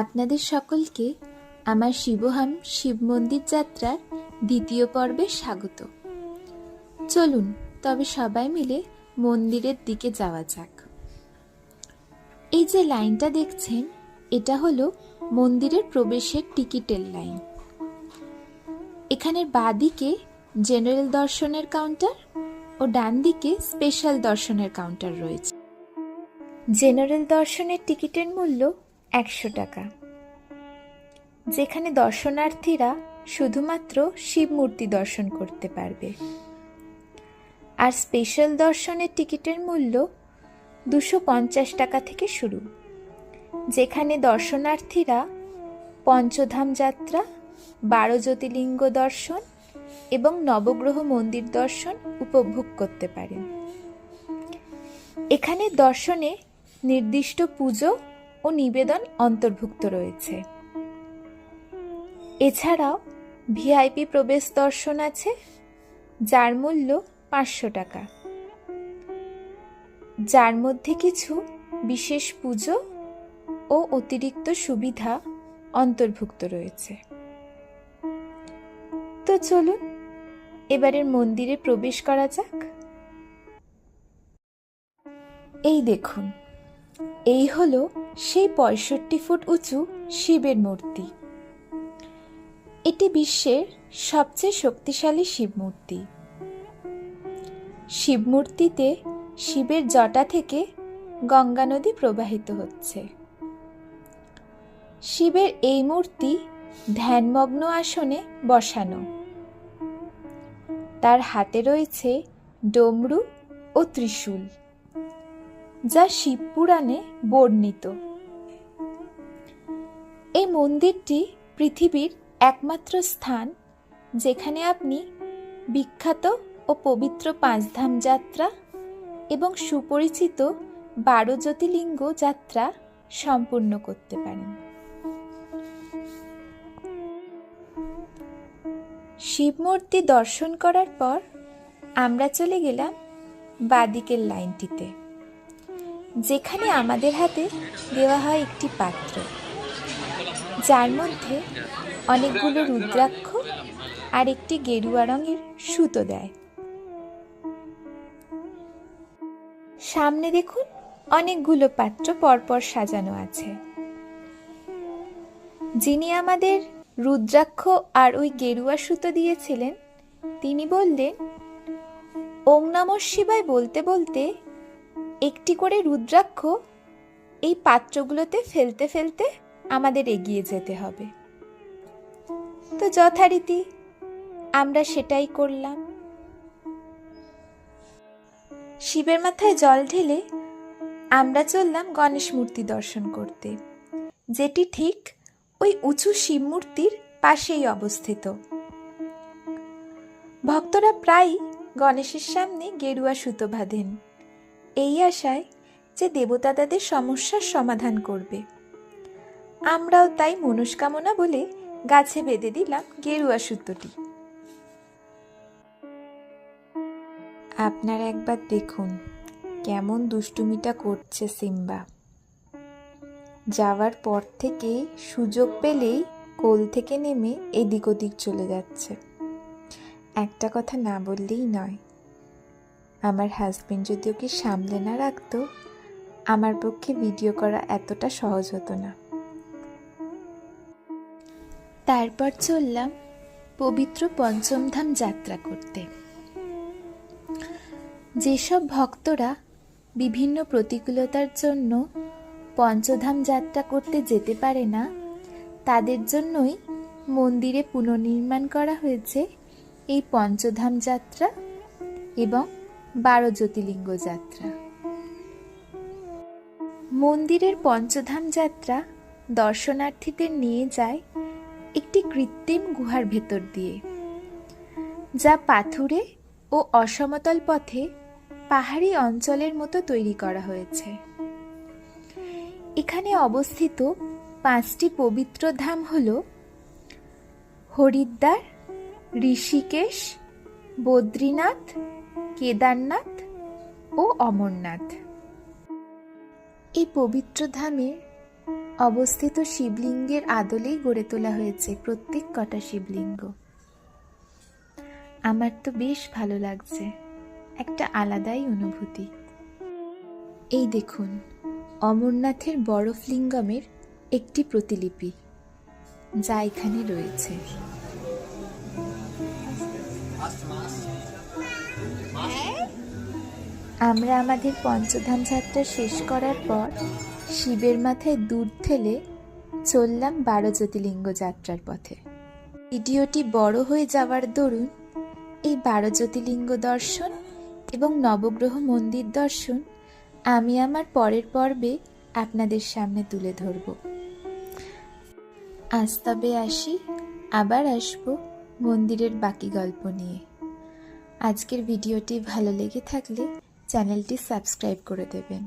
আপনাদের সকলকে আমার শিবহাম শিব মন্দির যাত্রার দ্বিতীয় পর্বে স্বাগত। চলুন, তবে সবাই মিলে মন্দিরের দিকে যাওয়া যাক। এই যে লাইনটা দেখছেন, এটা হলো মন্দিরের প্রবেশের টিকিটের লাইন। এখানের বাঁদিকে জেনারেল দর্শনের কাউন্টার ও ডান দিকে স্পেশাল দর্শনের কাউন্টার রয়েছে। জেনারেল দর্শনের টিকিটের মূল্য একশো টাকা। যেখানে দর্শনার্থীরা শুধুমাত্র শিব মূর্তি দর্শন করতে পারবে। আর স্পেশাল দর্শনের টিকিটের মূল্য দুশো পঞ্চাশ টাকা থেকে শুরু, যেখানে দর্শনার্থীরা পঞ্চধাম যাত্রা, বারো জ্যোতির্লিঙ্গ দর্শন এবং নবগ্রহ মন্দির দর্শন উপভোগ করতে পারেন। এখানে দর্শনে নির্দিষ্ট পুজো ও নিবেদন অন্তর্ভুক্ত রয়েছে। এছাড়াও ভিআইপি প্রবেশ দর্শন আছে, যার মূল্য পাঁচশো টাকা। যার মধ্যে কিছু বিশেষ পুজো ও অতিরিক্ত সুবিধা অন্তর্ভুক্ত রয়েছে। তো চলুন, এবারের মন্দিরে প্রবেশ করা যাক। এই দেখুন, এই হলো সেই পঁয়ষট্টি ফুট উঁচু শিবের মূর্তি। এটি বিশ্বের সবচেয়ে শক্তিশালী শিব মূর্তি শিব মূর্তিতে শিবের জটা থেকে গঙ্গা নদী প্রবাহিত হচ্ছে। শিবের এই মূর্তি ধ্যানমগ্ন আসনে বসানো। তার হাতে রয়েছে ডমরু ও ত্রিশূল, যা শিবপুরাণে বর্ণিত। এই মন্দিরটি পৃথিবীর একমাত্র স্থান যেখানে আপনি বিখ্যাত ও পবিত্র পাঁচধাম যাত্রা এবং সুপরিচিত বারো জ্যোতির্লিঙ্গ যাত্রা সম্পূর্ণ করতে পারেন। শিব মূর্তি দর্শন করার পর আমরা চলে গেলাম বাদিকের লাইনটিতে, যেখানে আমাদের হাতে দেওয়া হয় একটি পাত্র। যার মধ্যে অনেকগুলো রুদ্রাক্ষ আর একটি গেরুয়া রঙের সুতো দেয়। সামনে দেখুন, অনেকগুলো পাত্র পরপর সাজানো আছে। যিনি আমাদের রুদ্রাক্ষ আর ওই গেরুয়া সুতো দিয়েছিলেন, তিনি বললেন, ওং নম শিবায় বলতে বলতে একটি করে রুদ্রাক্ষ এই পাত্রগুলোতে ফেলতে ফেলতে আমাদের এগিয়ে যেতে হবে। তো যথারীতি আমরা সেটাই করলাম। শিবের মাথায় জল ঢেলে আমরা চললাম গণেশ মূর্তি দর্শন করতে। যেটি ঠিক ওই উঁচু শিব মূর্তির পাশেই অবস্থিত। ভক্তরা প্রায়ই গণেশের সামনে গেরুয়া সুতো বাঁধেন। এই আশায় যে দেবতা তাদের সমস্যার সমাধান করবে। আমরাও তাই মনস্কামনা বলে গাছে বেঁধে দিলাম গেরুয়া সুতোটি। আপনারা একবার দেখুন কেমন দুষ্টুমিটা করছে সিম্বা। যাওয়ার পর থেকে সুযোগ পেলেই কোল থেকে নেমে এদিক ওদিক চলে যাচ্ছে। একটা কথা না বললেই নয়, আমার হাজবেন্ড যদি ওকে সামলে না রাখতো, আমার পক্ষে ভিডিও করা এতটা সহজ হতো না। তারপর চললাম পবিত্র পঞ্চমধাম যাত্রা করতে। যেসব ভক্তরা বিভিন্ন প্রতিকূলতার জন্য পঞ্চধাম যাত্রা করতে যেতে পারে না, তাদের জন্যই মন্দিরে পুনর্নির্মাণ করা হয়েছে এই পঞ্চধাম যাত্রা এবং বারো জ্যোতির্লিঙ্গ যাত্রা। মন্দিরের পঞ্চধাম যাত্রা দর্শনার্থীদের নিয়ে যায় একটি কৃত্রিম গুহার ভেতর দিয়ে, যা পাথুরে ও অসমতল পথে পাহাড়ি অঞ্চলের মতো তৈরি করা হয়েছে। এখানে অবস্থিত পাঁচটি পবিত্র ধাম হল হরিদ্বার, ঋষিকেশ, বদ্রীনাথ, কেদারনাথ ও অমরনাথ। এই পবিত্র ধামের অবস্থিত শিবলিঙ্গের আদলেই গড়ে তোলা হয়েছে প্রত্যেক কটা শিবলিঙ্গ। আমার তো বেশ ভালো লাগছে। একটা আলাদাই অনুভূতি। এই দেখুন, অমরনাথের বরফ লিঙ্গমের একটি প্রতিলিপি, যা এখানে রয়েছে। আমরা আমাদের পঞ্চধাম যাত্রা শেষ করার পর শিবের মাথায় দুধ ঠেলে চললাম বারো জ্যোতির্লিঙ্গ যাত্রার পথে। ভিডিওটি বড় হয়ে যাওয়ার দরুন এই বারো জ্যোতির্লিঙ্গ দর্শন এবং নবগ্রহ মন্দির দর্শন আমি আমার পরের পর্বে আপনাদের সামনে তুলে ধরব। আজ তবে আসি, আবার আসব মন্দিরের বাকি গল্প নিয়ে। আজকের ভিডিওটি ভালো লেগে থাকলে চ্যানেলটি সাবস্ক্রাইব করে দেবেন।